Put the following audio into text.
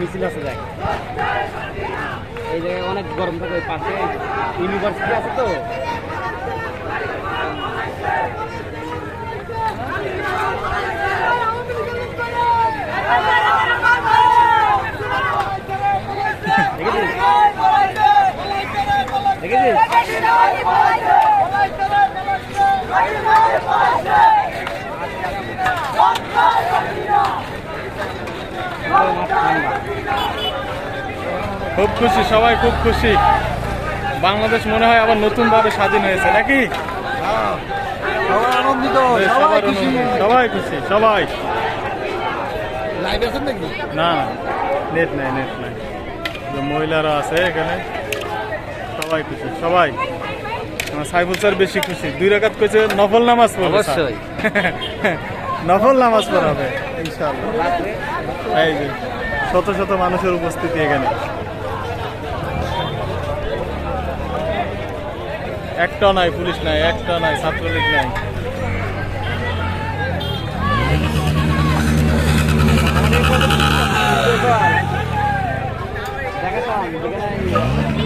মিছিল আছে দেখ। এই জায়গায় অনেক গরম থাকে পাশে ইউনিভার্সিটি আছে তো। দেখেছিস? খুব খুশি সবাই খুব খুশি। বাংলাদেশ মনে হয় আবার নতুনভাবে স্বাধীন হয়েছে নাকি? সবাই খুশি। সবাই খুশি না নেট নাই নেট নাই। মহিলারা আছে এখানে সবাই খুশি সবাই। সাইফুল স্যার বেশি খুশি। দুই রাকাত কইছে নফল নামাজ অবশ্যই। নফল নামাজ পড়াবে ইনশাআল্লাহ। শত শত মানুষের উপস্থিতি এখানে। একটা নাই, পুলিশ নাই, একটা নাই, ছাত্রলীগ নাই। দেখা